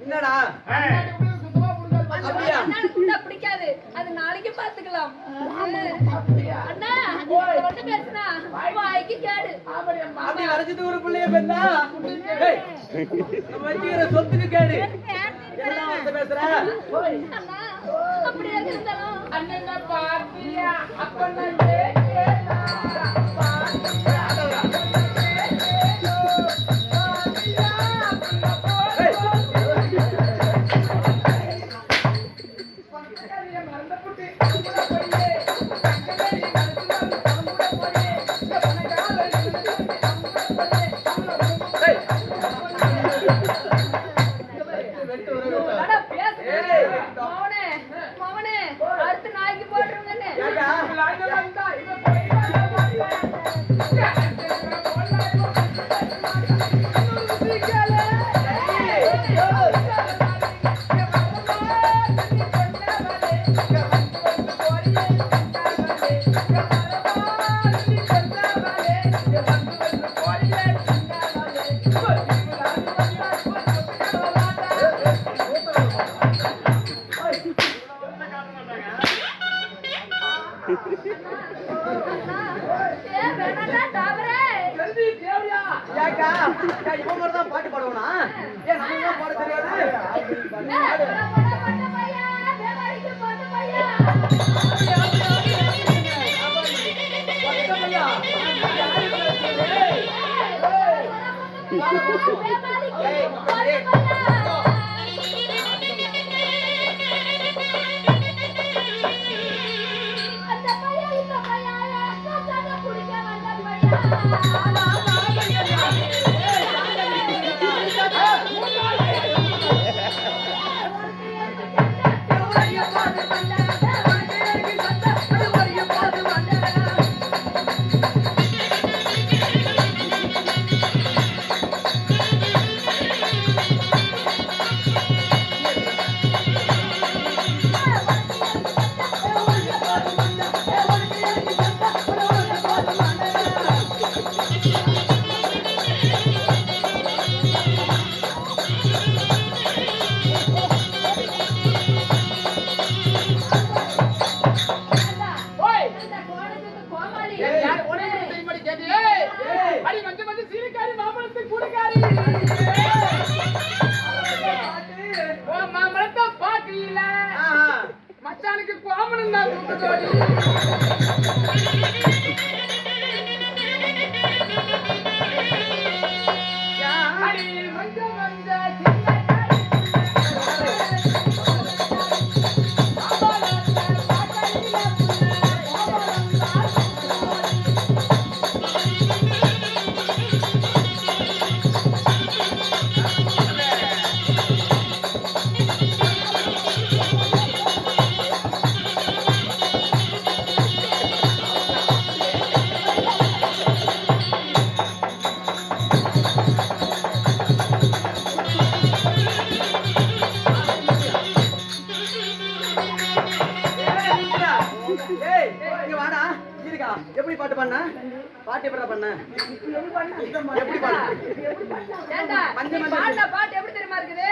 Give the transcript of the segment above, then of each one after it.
என்னடா? அப்படியா? பிடிக்காது. அது நாளைக்கு பாத்துக்கலாம். அண்ணா அப்படி வரைச்சிட்டு ஒரு பிள்ளைய பெண்ணா? வச்சுக்கிற சொத்துக்கு பேசுற? அண்ணன் பாப்பியா அப்ப இவங்க தான் பாட்டு பாடுவானா ஏன் நம்ம தான் பாட மச்சானுக்கு கோமணம் தான் கூப்பிட்டு பாட்டு எப்படி பண்ண? எப்படி பாடுன பாட்டு எப்படி தெரியுமா இருக்குது?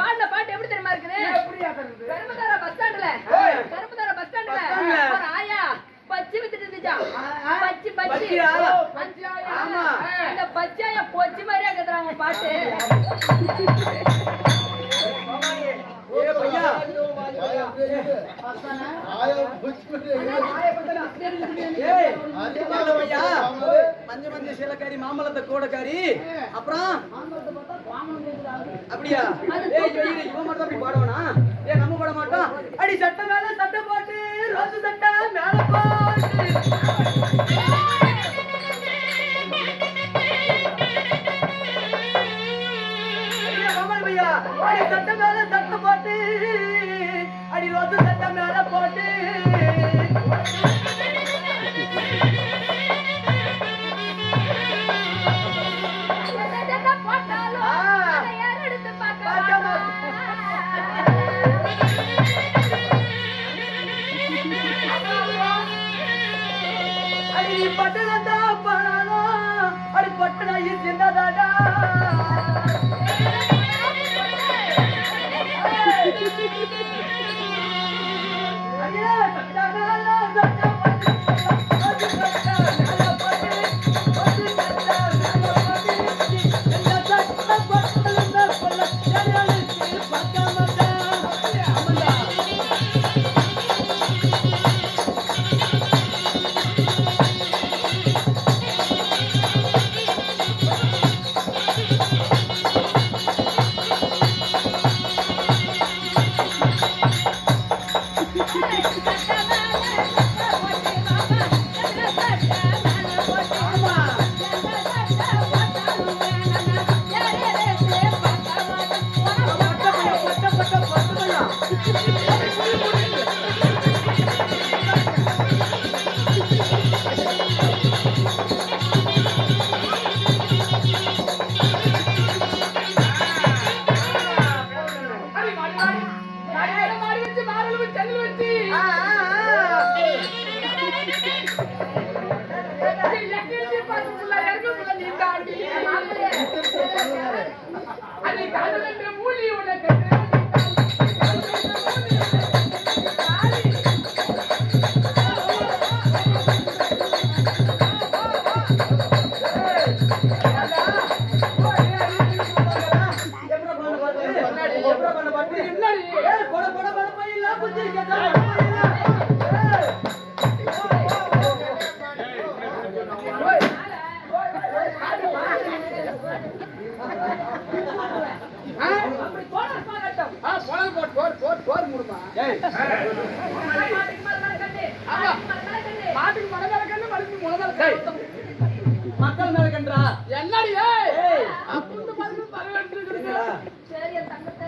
பாடுன பாட்டு எப்படி தெரியுமா இருக்குது? கரும்புதார பஸ் ஸ்டாண்ட்ல கரும்புதார பஸ் ஸ்டாண்ட்ல ஒரு ஆயா பச்சி வித்துட்டு இருந்துச்சா? பச்சி பச்சி. ஆமா. அந்த பச்சாயா பொச்சி மாதிரியா கேக்குறாங்க பாட்டு. மஞ்ச மஞ்ச சிலக்காரி மாமலத்தை கோடக்காரி அப்புறம் அப்படியா இவன் மட்டும் அப்படி பாடுவானா? பட்டதான் பாடாதோ போட்டு போட்டு போட்டு போட்டு முடுமா